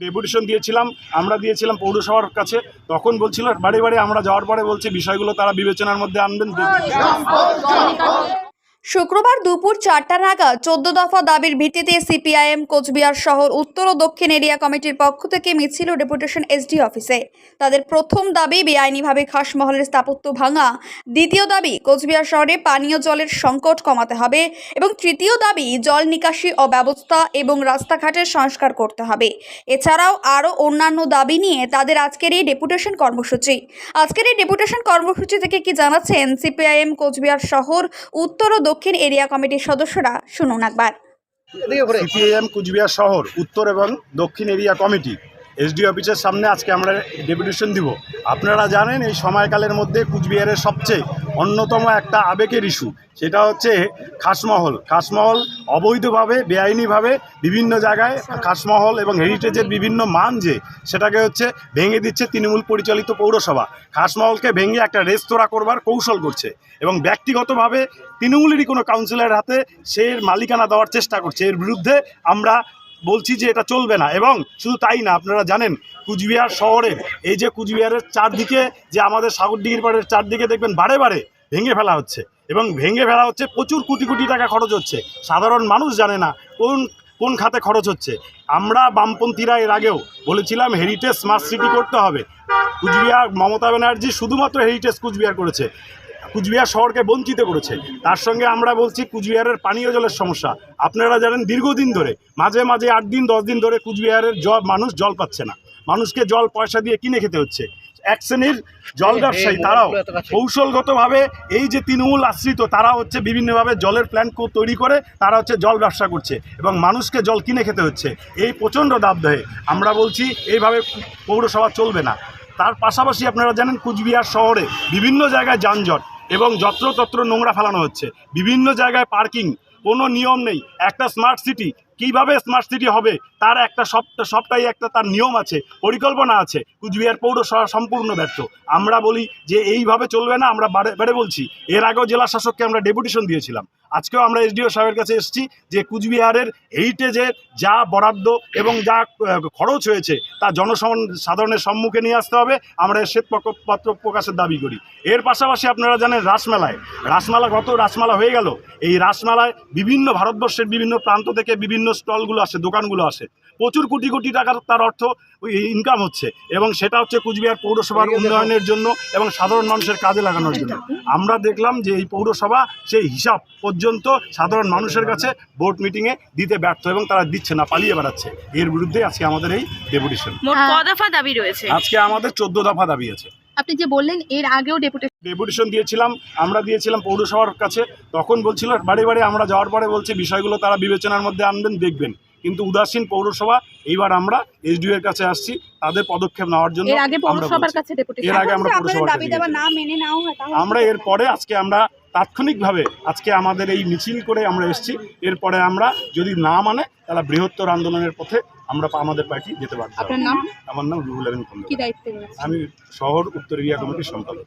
Deputation দিয়েছিলাম, আমরা দিয়েছিলাম পৌরসভার কাছে, তখন বলছিল বাড়ি বাড়ি আমরা যাওয়ার পরে বলছি বিষয়গুলো তারা বিবেচনার মধ্যে আনবেন। শুক্রবার দুপুর চারটা নাগাদ চোদ্দ দফা দাবির ভিত্তিতে সিপিআইএম কোচবিহার শহর উত্তর ও দক্ষিণ এরিয়া কমিটির পক্ষ থেকে মিছিল ও ডেপুটেশন এসডি অফিসে। তাদের প্রথম দাবি, বেআইনিভাবে খাসমহলের স্থাপত্য ভাঙা। দ্বিতীয় দাবি, কোচবিহার শহরে পানীয় জলের সংকট কমাতে হবে। এবং তৃতীয় দাবি, জল নিকাশি অব্যবস্থা এবং রাস্তাঘাটের সংস্কার করতে হবে। এছাড়াও আরও অন্যান্য দাবি নিয়ে তাদের আজকের এই ডেপুটেশন কর্মসূচি। আজকের এই ডেপুটেশন কর্মসূচি থেকে কি জানাচ্ছেন সিপিআইএম কোচবিহার শহর উত্তর ও দক্ষিণ এরিয়া কমিটির সদস্যরা শুনুন একবার। সিপিএম কুচবিহার শহর উত্তর এবং দক্ষিণ এরিয়া কমিটি এসডি অফিসের সামনে আজকে আমরা ডেপুটেশন দিব। আপনারা জানেন এই সময়কালের মধ্যে কুচবিহারের সবচেয়ে অন্যতম একটা আবেগের ইস্যু, সেটা হচ্ছে খাসমহল। খাসমহল অবৈধভাবে, বেআইনিভাবে বিভিন্ন জায়গায় খাসমহল এবং হেরিটেজের বিভিন্ন মান যে, সেটাকে হচ্ছে ভেঙে দিচ্ছে তৃণমূল পরিচালিত পৌরসভা। খাসমহলকে ভেঙে একটা রেস্তোরাঁ করবার কৌশল করছে এবং ব্যক্তিগতভাবে তৃণমূলেরই কোনো কাউন্সিলরের হাতে সে মালিকানা দেওয়ার চেষ্টা করছে। এর বিরুদ্ধে আমরা বলছি যে এটা চলবে না। এবং শুধু তাই না, আপনারা জানেন, কুচবিহার শহরে এই যে কুচবিহারের চারদিকে, যে আমাদের সাগরডিগির পাড়ের চারদিকে দেখবেন বারে বারে ভেঙে ফেলা হচ্ছে। এবং ভেঙে ফেলা হচ্ছে, প্রচুর কোটি কোটি টাকা খরচ হচ্ছে। সাধারণ মানুষ জানে না কোন কোন খাতে খরচ হচ্ছে। আমরা বামপন্থীরা এর আগেও বলেছিলাম হেরিটেজ স্মার্ট সিটি করতে হবে। কুচবিহার মমতা ব্যানার্জি শুধুমাত্র হেরিটেজ কুচবিহার করেছে। কুচবিহার শহরকে বঞ্চিত করেছে। তার সঙ্গে আমরা বলছি কুচবিহারের পানীয় জলের সমস্যা। আপনারা জানেন দীর্ঘদিন ধরে মাঝে মাঝে আট দিন দশ দিন ধরে কুচবিহারের জল মানুষ জল পাচ্ছে না। মানুষকে জল পয়সা দিয়ে কিনে খেতে হচ্ছে। এক শ্রেণির জল ব্যবসায়ী তারাও কৌশলগতভাবে এই যে তৃণমূল আশ্রিত তারা হচ্ছে বিভিন্নভাবে জলের প্ল্যান্ট তৈরি করে তারা হচ্ছে জল ব্যবসা করছে এবং মানুষকে জল কিনে খেতে হচ্ছে। এই প্রচণ্ড দাবদাহে আমরা বলছি এইভাবে পৌরসভা চলবে না। তার পাশাপাশি আপনারা জানেন কুচবিহার শহরে বিভিন্ন জায়গায় যানজট। এবং যত্রতত্র নোংরা ফেলানো হচ্ছে। বিভিন্ন জায়গায় পার্কিং কোনো নিয়ম নেই। একটা স্মার্ট সিটি কীভাবে স্মার্ট সিটি হবে? তার একটা সব সবটাই একটা তার নিয়ম আছে, পরিকল্পনা আছে। কুচবিহার পৌরসভা সম্পূর্ণ ব্যর্থ। আমরা বলি যে এইভাবে চলবে না, আমরা বারে বারে বলছি, এর আগেও জেলা শাসককে আমরা ডেপুটেশন দিয়েছিলাম। আজকেও আমরা এসডিও সাহেবের কাছে এসেছি যে কুচবিহারের হেরিটেজের যা বরাদ্দ এবং যা খরচ হয়েছে, তা জনসম সাধারণের সম্মুখে নিয়ে আসতে হবে। আমরা শ্বেতপত্র প্রকাশের দাবি করি। এর পাশাপাশি আপনারা জানেন রাসমেলায়। রাসমেলা গত রাসমেলা হয়ে গেল। এই রাসমেলায় বিভিন্ন ভারতবর্ষের বিভিন্ন প্রান্ত থেকে বিভিন্ন স্টলগুলো আসে দোকানগুলো আসে। প্রচুর কোটি কোটি টাকার তার অর্থ ইনকাম হচ্ছে এবং সেটা হচ্ছে কুচবিহার পৌরসভার উন্নয়নের জন্য এবং সাধারণ মানুষের কাজে লাগানোর জন্য। আমরা দেখলাম যে এই পৌরসভা সেই হিসাব পর্যন্ত সাধারণ মানুষের কাছে বোর্ড মিটিংয়ে দিতে ব্যর্থ এবং তারা দিচ্ছে না পালিয়ে বেড়াচ্ছে। এর বিরুদ্ধে আজকে আমাদের এই ডেপুটেশন মোট হ্যাঁ। ক দফা দাবি রয়েছে। আজকে আমাদের চোদ্দ দফা দাবি আছে। আপনি যে বললেন, এর আগেও ডেপুটেশন ডেপুটেশন দিয়েছিলাম, আমরা দিয়েছিলাম পৌরসভার কাছে, তখন বলছিল বাড়ি বাড়ি আমরা যাওয়ার পরে বলছি, বিষয়গুলো তারা বিবেচনার মধ্যে আনবেন, দেখবেন। কিন্তু উদাসীন পৌরসভা এইবার আমরা এসডিও এর কাছে আসছি তাদের পদক্ষেপ নেওয়ার জন্য এর আগে আমরা পৌরসভার বলছি। কাছে এর আগে আমরা এরপরে আজকে আমরা তাৎক্ষণিকভাবে আজকে আমাদের এই মিছিল করে আমরা এসেছি এরপরে আমরা যদি না মানে তাহলে বৃহত্তর আন্দোলনের পথে আমরা আমাদের পার্টি যেতে পারব আমার নাম রুহুল আমি শহর উত্তর এরিয়া কমিটির সম্পাদক।